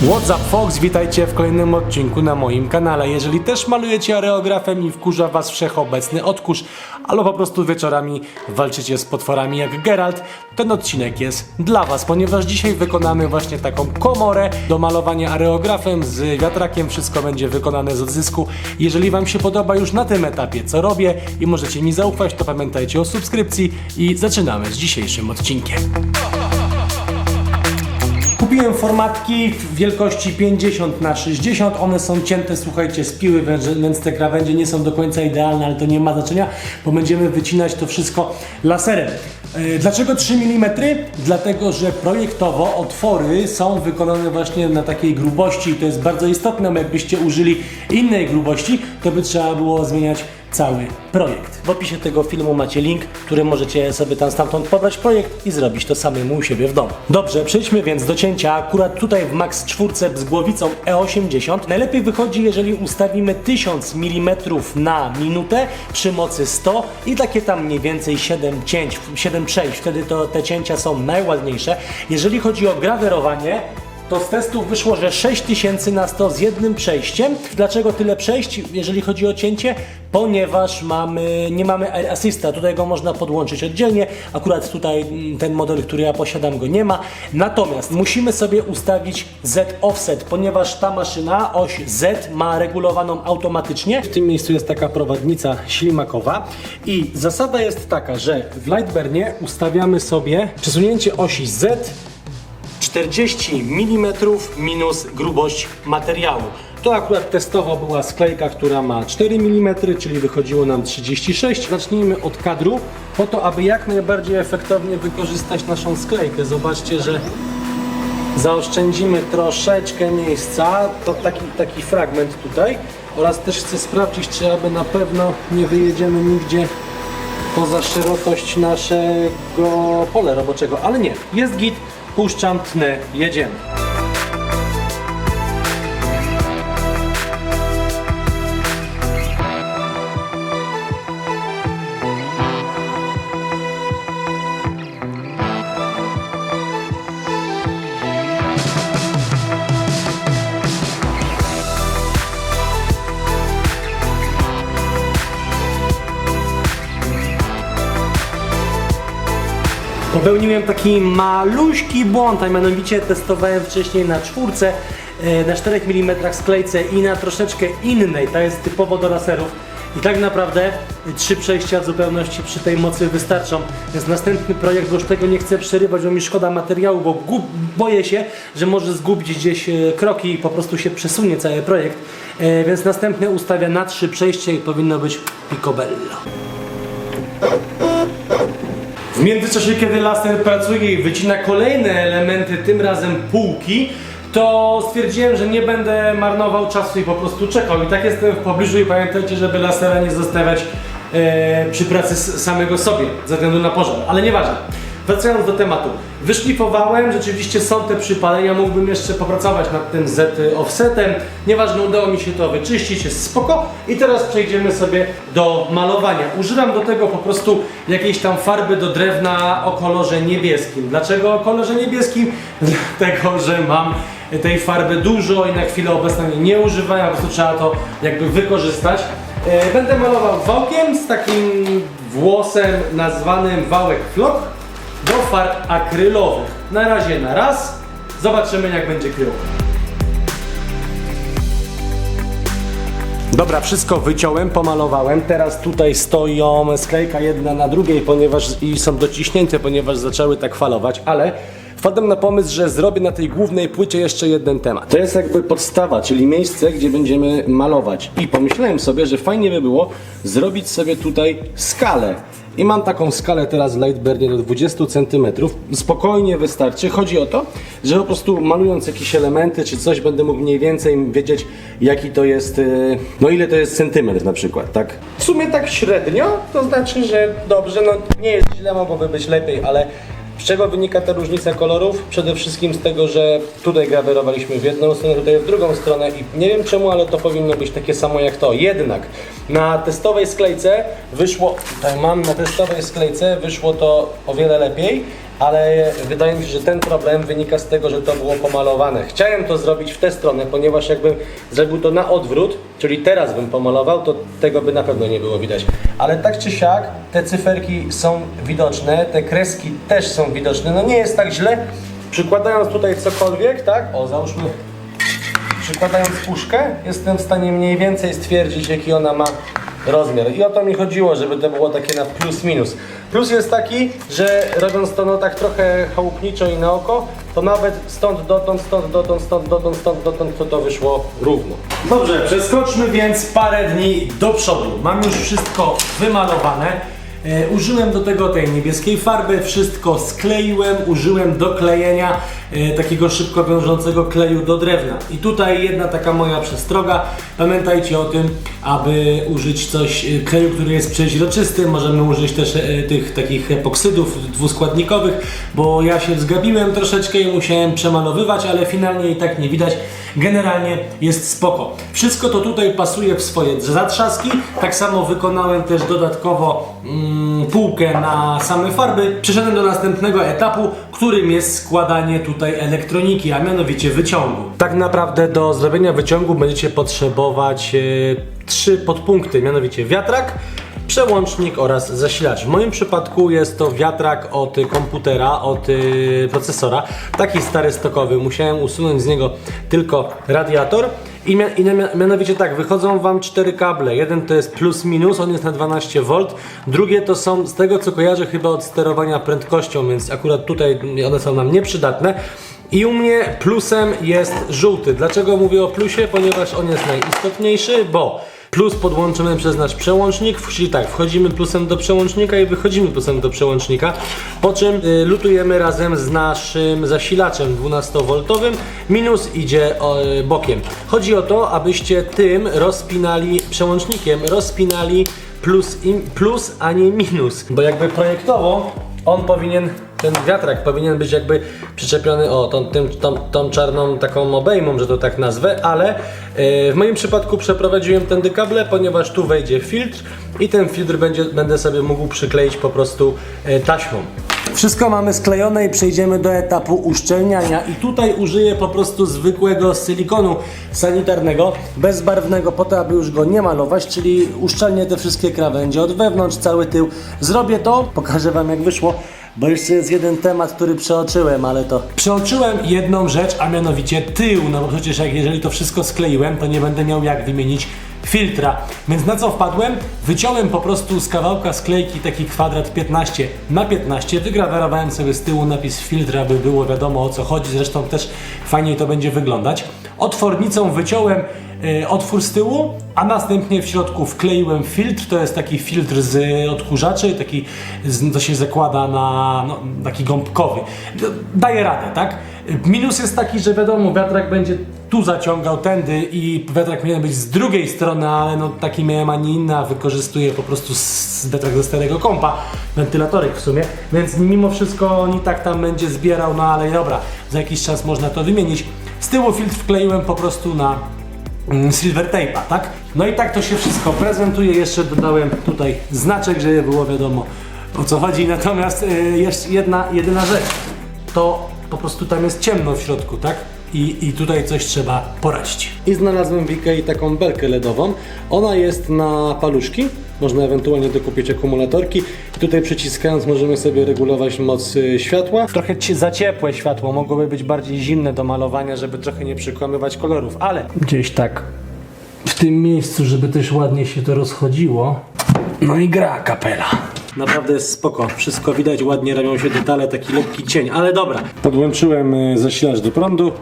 What's up Fox, witajcie w kolejnym odcinku na moim kanale. Jeżeli też malujecie areografem i wkurza was wszechobecny odkurz, albo po prostu wieczorami walczycie z potworami jak Geralt, ten odcinek jest dla was, ponieważ dzisiaj wykonamy właśnie taką komorę do malowania areografem z wiatrakiem. Wszystko będzie wykonane z odzysku. Jeżeli wam się podoba już na tym etapie, co robię i możecie mi zaufać, to pamiętajcie o subskrypcji i zaczynamy z dzisiejszym odcinkiem. Kupiłem formatki w wielkości 50 na 60 One są cięte, słuchajcie, z piły, więc te krawędzie nie są do końca idealne, ale to nie ma znaczenia, bo będziemy wycinać to wszystko laserem. E, Dlaczego 3 mm? Dlatego, że projektowo otwory są wykonane właśnie na takiej grubości i to jest bardzo istotne, bo jakbyście użyli innej grubości, to by trzeba było zmieniać cały projekt. W opisie tego filmu macie link, który możecie sobie tam stamtąd pobrać projekt i zrobić to samemu u siebie w domu. Dobrze, przejdźmy więc do cięcia. Akurat tutaj w Max 4 z głowicą E80 najlepiej wychodzi, jeżeli ustawimy 1000 mm na minutę przy mocy 100 i takie tam mniej więcej 7 cięć, 7 przejść. Wtedy to te cięcia są najładniejsze. Jeżeli chodzi o grawerowanie, to z testów wyszło, że 6000 na 100 z jednym przejściem. Dlaczego tyle przejść, jeżeli chodzi o cięcie? Ponieważ mamy, nie mamy Air Assista, tutaj go można podłączyć oddzielnie. Akurat tutaj mm, ten model, który ja posiadam, go nie ma. Natomiast musimy sobie ustawić Z offset, ponieważ ta maszyna, oś Z, ma regulowaną automatycznie. W tym miejscu jest taka prowadnica ślimakowa i zasada jest taka, że w Lightburnie ustawiamy sobie przesunięcie osi Z 40 mm minus grubość materiału. To akurat testowo była sklejka, która ma 4 mm, czyli wychodziło nam 36. Zacznijmy od kadru, po to, aby jak najbardziej efektownie wykorzystać naszą sklejkę. Zobaczcie, że zaoszczędzimy troszeczkę miejsca, to taki, taki fragment tutaj. Oraz też chcę sprawdzić, czy aby na pewno nie wyjedziemy nigdzie poza szerokość naszego pola roboczego, ale nie, jest git, puszczam, tnę, jedziemy. Popełniłem taki maluśki błąd, a mianowicie testowałem wcześniej na czwórce, e, na 4 mm sklejce i na troszeczkę innej, ta jest typowo do laserów. I tak naprawdę trzy przejścia w zupełności przy tej mocy wystarczą. Więc następny projekt, bo już tego nie chcę przerywać, bo mi szkoda materiału, bo gub, boję się, że może zgubić gdzieś e, kroki i po prostu się przesunie cały projekt. E, Więc następny ustawia na trzy przejścia i powinno być picobello. W międzyczasie, kiedy laser pracuje i wycina kolejne elementy, tym razem półki, to stwierdziłem, że nie będę marnował czasu i po prostu czekał. I tak jestem w pobliżu i pamiętajcie, żeby lasera nie zostawiać e, przy pracy samego sobie, ze względu na pożar. Ale nieważne. Wracając do tematu. Wyszlifowałem, rzeczywiście są te przypalenia, mógłbym jeszcze popracować nad tym Z offsetem. Nieważne, udało mi się to wyczyścić, jest spoko. I teraz przejdziemy sobie do malowania. Używam do tego po prostu jakiejś tam farby do drewna o kolorze niebieskim. Dlaczego o kolorze niebieskim? Dlatego, że mam tej farby dużo i na chwilę obecną jej nie używam, po prostu trzeba to jakby wykorzystać. E, Będę malował wałkiem z takim włosem nazwanym wałek flok do farb akrylowych. Na razie na raz. Zobaczymy jak będzie krył. Dobra, wszystko wyciąłem, pomalowałem. Teraz tutaj stoją sklejka jedna na drugiej, ponieważ i są dociśnięte, ponieważ zaczęły tak falować, ale wpadłem na pomysł, że zrobię na tej głównej płycie jeszcze jeden temat. To jest jakby podstawa, czyli miejsce, gdzie będziemy malować. I pomyślałem sobie, że fajnie by było zrobić sobie tutaj skalę. I mam taką skalę teraz Lightburnie do 20 cm. Spokojnie wystarczy. Chodzi o to, że po prostu malując jakieś elementy czy coś będę mógł mniej więcej wiedzieć jaki to jest, yy, no ile to jest centymetr na przykład, tak? W sumie tak średnio, to znaczy, że dobrze, no nie jest źle, mogłoby być lepiej, ale z czego wynika ta różnica kolorów? Przede wszystkim z tego, że tutaj grawerowaliśmy w jedną stronę, tutaj w drugą stronę i nie wiem czemu, ale to powinno być takie samo jak to. Jednak na testowej sklejce wyszło, tutaj mam na testowej sklejce, wyszło to o wiele lepiej ale wydaje mi się, że ten problem wynika z tego, że to było pomalowane. Chciałem to zrobić w tę stronę, ponieważ jakbym zrobił to na odwrót, czyli teraz bym pomalował, to tego by na pewno nie było widać. Ale tak czy siak, te cyferki są widoczne, te kreski też są widoczne, no nie jest tak źle. Przykładając tutaj cokolwiek, tak, o załóżmy Przykładając puszkę, jestem w stanie mniej więcej stwierdzić, jaki ona ma rozmiar. I o to mi chodziło, żeby to było takie na plus minus. Plus jest taki, że robiąc to no tak trochę chałupniczo i na oko, to nawet stąd dotąd, stąd dotąd, stąd dotąd, stąd dotąd, to to wyszło równo. Dobrze, przeskoczmy więc parę dni do przodu. Mam już wszystko wymalowane. E, użyłem do tego tej niebieskiej farby, wszystko skleiłem, użyłem do klejenia e, takiego szybko wiążącego kleju do drewna. I tutaj jedna taka moja przestroga. Pamiętajcie o tym, aby użyć coś, e, kleju, który jest przeźroczysty. Możemy użyć też tych takich epoksydów dwuskładnikowych, bo ja się zgabiłem troszeczkę i musiałem przemalowywać, ale finalnie i tak nie widać. Generalnie jest spoko. Wszystko to tutaj pasuje w swoje zatrzaski. Tak samo wykonałem też dodatkowo mm, półkę na same farby. Przeszedłem do następnego etapu, którym jest składanie tutaj elektroniki, a mianowicie wyciągu. Tak naprawdę do zrobienia wyciągu będziecie potrzebować e, trzy podpunkty, mianowicie wiatrak, przełącznik oraz zasilacz. W moim przypadku jest to wiatrak od komputera, od y, procesora. Taki stary stokowy. Musiałem usunąć z niego tylko radiator. I, i mia- mianowicie tak, wychodzą Wam cztery kable. Jeden to jest plus minus, on jest na 12V. Drugie to są, z tego co kojarzę, chyba od sterowania prędkością, więc akurat tutaj one są nam nieprzydatne. I u mnie plusem jest żółty. Dlaczego mówię o plusie? Ponieważ on jest najistotniejszy, bo Plus podłączymy przez nasz przełącznik, czyli tak, wchodzimy plusem do przełącznika i wychodzimy plusem do przełącznika, po czym y, lutujemy razem z naszym zasilaczem 12V, minus idzie o, y, bokiem. Chodzi o to, abyście tym rozpinali, przełącznikiem rozpinali plus, i, plus a nie minus, bo jakby projektowo on powinien, ten wiatrak powinien być jakby przyczepiony o tą, tym, tą, tą czarną taką obejmą, że to tak nazwę, ale yy, w moim przypadku przeprowadziłem tędy kable, ponieważ tu wejdzie filtr i ten filtr będzie, będę sobie mógł przykleić po prostu yy, taśmą. Wszystko mamy sklejone i przejdziemy do etapu uszczelniania i tutaj użyję po prostu zwykłego silikonu sanitarnego, bezbarwnego po to, aby już go nie malować, czyli uszczelnię te wszystkie krawędzie od wewnątrz, cały tył. Zrobię to, pokażę Wam jak wyszło, bo jeszcze jest jeden temat, który przeoczyłem, ale to... Przeoczyłem jedną rzecz, a mianowicie tył, no bo przecież jak jeżeli to wszystko skleiłem, to nie będę miał jak wymienić filtra. Więc na co wpadłem? Wyciąłem po prostu z kawałka sklejki taki kwadrat 15 na 15 wygrawerowałem sobie z tyłu napis filtra, aby było wiadomo o co chodzi, zresztą też fajniej to będzie wyglądać. Otwornicą wyciąłem y, otwór z tyłu, a następnie w środku wkleiłem filtr, to jest taki filtr z odkurzaczy, taki, to się zakłada na no, taki gąbkowy. Daje radę, tak? Minus jest taki, że wiadomo, wiatrak będzie tu zaciągał tędy i wiatrak powinien być z drugiej strony, ale no taki miałem, a nie inny, a wykorzystuję po prostu z ze starego kompa, wentylatorek w sumie, więc mimo wszystko on i tak tam będzie zbierał, no ale dobra, za jakiś czas można to wymienić. Z tyłu filtr wkleiłem po prostu na mm, silver tape'a, tak? No i tak to się wszystko prezentuje, jeszcze dodałem tutaj znaczek, żeby było wiadomo o co chodzi, natomiast y, jeszcze jedna, jedyna rzecz, to po prostu tam jest ciemno w środku, tak? I, I tutaj coś trzeba poradzić. I znalazłem w Ikei taką belkę LEDową. Ona jest na paluszki. Można ewentualnie dokupić akumulatorki. I tutaj przyciskając możemy sobie regulować moc y, światła. Trochę ci- za ciepłe światło, mogłoby być bardziej zimne do malowania, żeby trochę nie przykłamywać kolorów, ale gdzieś tak w tym miejscu, żeby też ładnie się to rozchodziło. No i gra kapela. Naprawdę jest spoko. Wszystko widać, ładnie robią się detale, taki lekki cień, ale dobra. Podłączyłem y, zasilacz do prądu.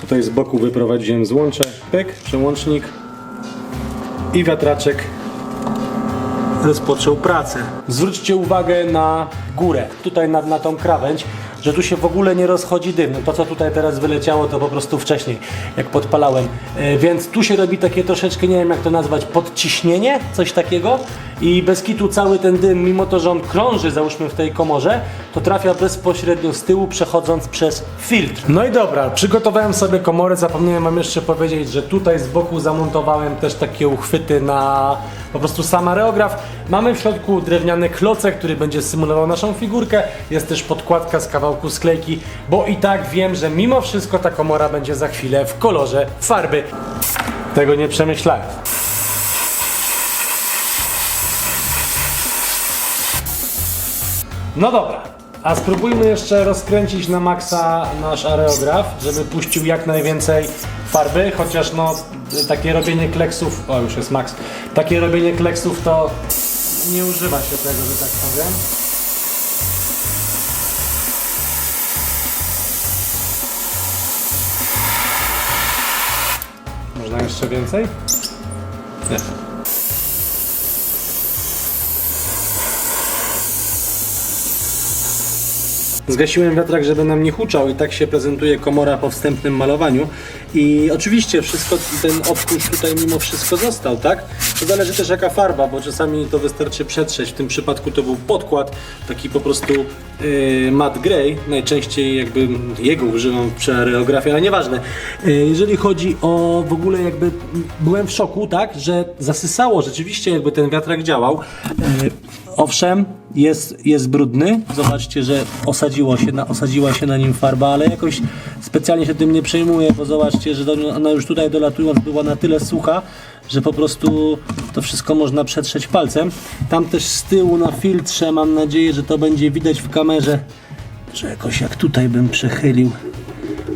Tutaj z boku wyprowadziłem złącze. Pyk, przełącznik i wiatraczek rozpoczął pracę. Zwróćcie uwagę na górę, tutaj na, na tą krawędź, że tu się w ogóle nie rozchodzi dym. No to co tutaj teraz wyleciało to po prostu wcześniej, jak podpalałem. E, więc tu się robi takie troszeczkę, nie wiem jak to nazwać, podciśnienie, coś takiego i bez kitu cały ten dym, mimo to, że on krąży załóżmy w tej komorze, to trafia bezpośrednio z tyłu, przechodząc przez filtr. No i dobra, przygotowałem sobie komorę, zapomniałem wam jeszcze powiedzieć, że tutaj z boku zamontowałem też takie uchwyty na po prostu sam areograf. Mamy w środku drewniany klocek, który będzie symulował naszą figurkę. Jest też podkładka z kawałku sklejki, bo i tak wiem, że mimo wszystko ta komora będzie za chwilę w kolorze farby. Tego nie przemyślałem. No dobra, a spróbujmy jeszcze rozkręcić na maksa nasz areograf, żeby puścił jak najwięcej farby, chociaż no takie robienie kleksów, o już jest max, takie robienie kleksów to nie używa się tego, że tak powiem. Można jeszcze więcej? Nie. Zgasiłem wiatrak, żeby nam nie huczał i tak się prezentuje komora po wstępnym malowaniu. I oczywiście wszystko, ten odkurz tutaj mimo wszystko został, tak? To zależy też jaka farba, bo czasami to wystarczy przetrzeć. W tym przypadku to był podkład, taki po prostu yy, matte grey. Najczęściej jakby jego używam przy areografii, ale nieważne. Yy, jeżeli chodzi o w ogóle jakby byłem w szoku, tak? Że zasysało rzeczywiście jakby ten wiatrak działał. Yy, Owszem, jest, jest brudny. Zobaczcie, że osadziło się na, osadziła się na nim farba, ale jakoś specjalnie się tym nie przejmuję, bo zobaczcie, że ona już tutaj dolatując była na tyle sucha, że po prostu to wszystko można przetrzeć palcem. Tam też z tyłu na filtrze mam nadzieję, że to będzie widać w kamerze, że jakoś jak tutaj bym przechylił.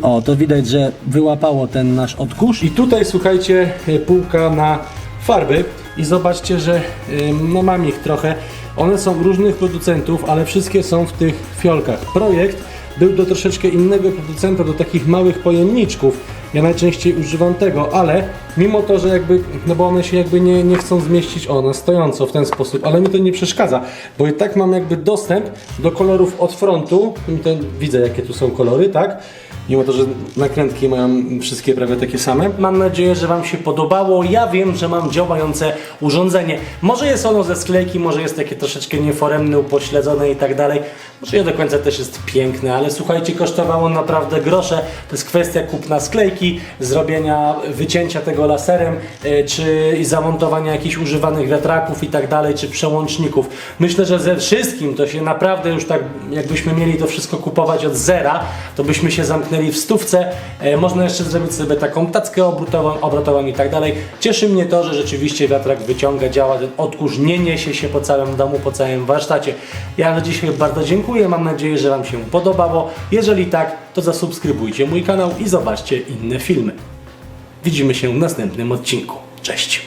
O, to widać, że wyłapało ten nasz odkurz. I tutaj słuchajcie, e, półka na farby. I zobaczcie, że no mam ich trochę. One są różnych producentów, ale wszystkie są w tych fiolkach. Projekt był do troszeczkę innego producenta, do takich małych pojemniczków. Ja najczęściej używam tego, ale mimo to, że jakby, no bo one się jakby nie, nie chcą zmieścić, o, na stojąco w ten sposób, ale mi to nie przeszkadza, bo i tak mam jakby dostęp do kolorów od frontu, ten, widzę jakie tu są kolory, tak? Mimo to, że nakrętki mają wszystkie prawie takie same. Mam nadzieję, że Wam się podobało. Ja wiem, że mam działające urządzenie. Może jest ono ze sklejki, może jest takie troszeczkę nieforemne, upośledzone i tak dalej. Może nie do końca też jest piękne, ale słuchajcie, kosztowało naprawdę grosze. To jest kwestia kupna sklejki, zrobienia, wycięcia tego laserem, e, czy zamontowania jakichś używanych wiatraków i tak dalej, czy przełączników. Myślę, że ze wszystkim to się naprawdę już tak, jakbyśmy mieli to wszystko kupować od zera, to byśmy się zamknęli w stówce. E, Można jeszcze zrobić sobie taką tackę obrotową, obrotową i tak dalej. Cieszy mnie to, że rzeczywiście wiatrak wyciąga, działa, ten odkurz nie niesie się po całym domu, po całym warsztacie. Ja na dzisiaj bardzo dziękuję, mam nadzieję, że Wam się podobało. Jeżeli tak, to zasubskrybujcie mój kanał i zobaczcie inne filmy. Widzimy się w następnym odcinku. Cześć!